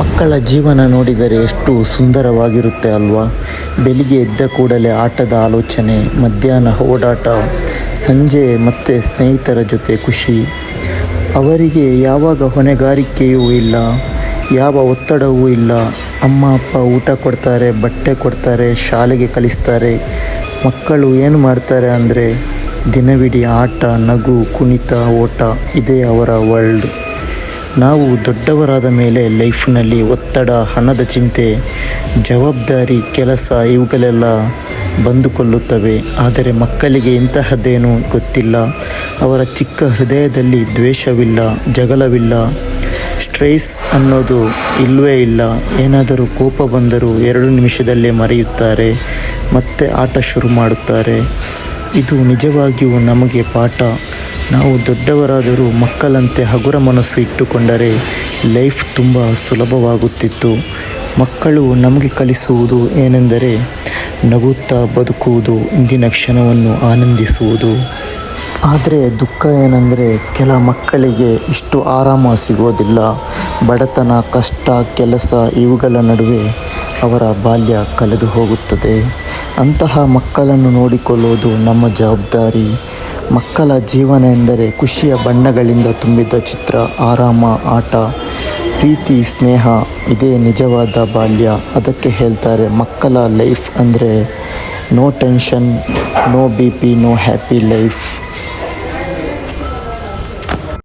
ಮಕ್ಕಳ ಜೀವನ ನೋಡಿದರೆ ಎಷ್ಟು ಸುಂದರವಾಗಿರುತ್ತೆ ಅಲ್ವಾ? ಬೆಳಿಗ್ಗೆ ಎದ್ದ ಕೂಡಲೇ ಆಟದ ಆಲೋಚನೆ, ಮಧ್ಯಾಹ್ನ ಓಡಾಟ, ಸಂಜೆ ಮತ್ತೆ ಸ್ನೇಹಿತರ ಜೊತೆ ಖುಷಿ. ಅವರಿಗೆ ಯಾವಾಗ ಹೊಣೆಗಾರಿಕೆಯೂ ಇಲ್ಲ, ಯಾವ ಒತ್ತಡವೂ ಇಲ್ಲ. ಅಮ್ಮ, ಅಪ್ಪ ಊಟ ಕೊಡ್ತಾರೆ, ಬಟ್ಟೆ ಕೊಡ್ತಾರೆ, ಶಾಲೆಗೆ ಕಲಿಸ್ತಾರೆ. ಮಕ್ಕಳು ಏನು ಮಾಡ್ತಾರೆ ಅಂದರೆ ದಿನವಿಡೀ ಆಟ, ನಗು, ಕುಣಿತ, ಓಟ, ಇದೇ ಅವರ ವರ್ಲ್ಡ್ ನಾವು ದೊಡ್ಡವರಾದ ಮೇಲೆ ಲೈಫ್ನಲ್ಲಿ ಒತ್ತಡ, ಹಣದ ಚಿಂತೆ, ಜವಾಬ್ದಾರಿ, ಕೆಲಸ ಇವುಗಳೆಲ್ಲ ಬಂದುಕೊಳ್ಳುತ್ತವೆ. ಆದರೆ ಮಕ್ಕಳಿಗೆ ಇಂತಹದ್ದೇನೂ ಗೊತ್ತಿಲ್ಲ. ಅವರ ಚಿಕ್ಕ ಹೃದಯದಲ್ಲಿ ದ್ವೇಷವಿಲ್ಲ, ಜಗಳವಿಲ್ಲ. ಸ್ಟ್ರೈಸ್ ಅನ್ನೋದು ಇಲ್ಲವೇ ಇಲ್ಲ. ಏನಾದರೂ ಕೋಪ ಬಂದರೂ ಎರಡು ನಿಮಿಷದಲ್ಲೇ ಮರೆಯುತ್ತಾರೆ. ಮತ್ತೆ ಆಟ ಶುರು ಮಾಡುತ್ತಾರೆ. ಇದು ನಿಜವಾಗಿಯೂ ನಮಗೆ ಪಾಠ. ನಾವು ದೊಡ್ಡವರಾದರೂ ಮಕ್ಕಳಂತೆ ಹಗುರ ಮನಸ್ಸು ಇಟ್ಟುಕೊಂಡರೆ ಲೈಫ್ ತುಂಬ ಸುಲಭವಾಗುತ್ತಿತ್ತು. ಮಕ್ಕಳು ನಮಗೆ ಕಲಿಸುವುದು ಏನೆಂದರೆ ನಗುತ್ತಾ ಬದುಕುವುದು, ಇಂದಿನ ಕ್ಷಣವನ್ನು ಆನಂದಿಸುವುದು. ಆದರೆ ದುಃಖ ಏನೆಂದರೆ ಕೆಲ ಮಕ್ಕಳಿಗೆ ಇಷ್ಟು ಆರಾಮ ಸಿಗೋದಿಲ್ಲ. ಬಡತನ, ಕಷ್ಟ, ಕೆಲಸ ಇವುಗಳ ನಡುವೆ ಅವರ ಬಾಲ್ಯ ಕಳೆದು ಹೋಗುತ್ತದೆ ಅಂತಹ ಮಕ್ಕಳನ್ನು ನೋಡಿಕೊಳ್ಳುವುದು ನಮ್ಮ ಜವಾಬ್ದಾರಿ. ಮಕ್ಕಳ ಜೀವನ ಎಂದರೆ ಖುಷಿಯ ಬಣ್ಣಗಳಿಂದ ತುಂಬಿದ ಚಿತ್ರ, ಆರಾಮ, ಆಟ, ಪ್ರೀತಿ, ಸ್ನೇಹ, ಇದೇ ನಿಜವಾದ ಬಾಲ್ಯ. ಅದಕ್ಕೆ ಹೇಳ್ತಾರೆ, ಮಕ್ಕಳ ಲೈಫ್ ಅಂದರೆ no tension, no B P, no happy life.